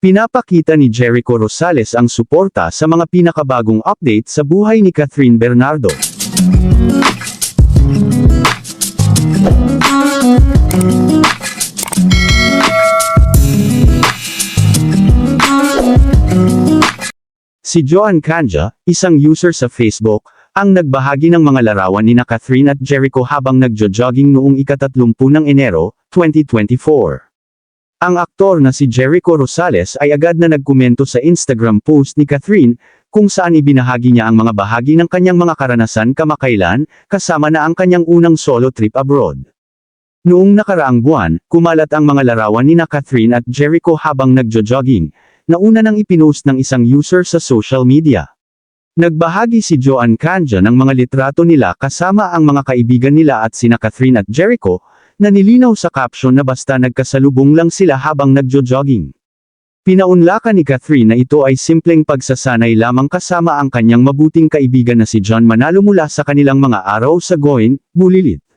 Pinapakita ni Jericho Rosales ang suporta sa mga pinakabagong update sa buhay ni Catherine Bernardo. Si Joan Canja, isang user sa Facebook, ang nagbahagi ng mga larawan ni na Catherine at Jericho habang nagjo-jogging noong ikatatlumpu ng Enero, 2024. Ang aktor na si Jericho Rosales ay agad na nagkomento sa Instagram post ni Catherine, kung saan ibinahagi niya ang mga bahagi ng kanyang mga karanasan kamakailan, kasama na ang kanyang unang solo trip abroad. Noong nakaraang buwan, kumalat ang mga larawan ni na Catherine at Jericho habang nagjo-jogging, na una nang ipinost ng isang user sa social media. Nagbahagi si Joan Canja ng mga litrato nila kasama ang mga kaibigan nila at sina Catherine at Jericho, na nilinaw sa caption na basta nagkasalubong lang sila habang nagjo-jogging. Pinaunlakan ni Catherine na ito ay simpleng pagsasanay lamang kasama ang kanyang mabuting kaibigan na si John Manalo mula sa kanilang mga araw sa Goin, Bulilit.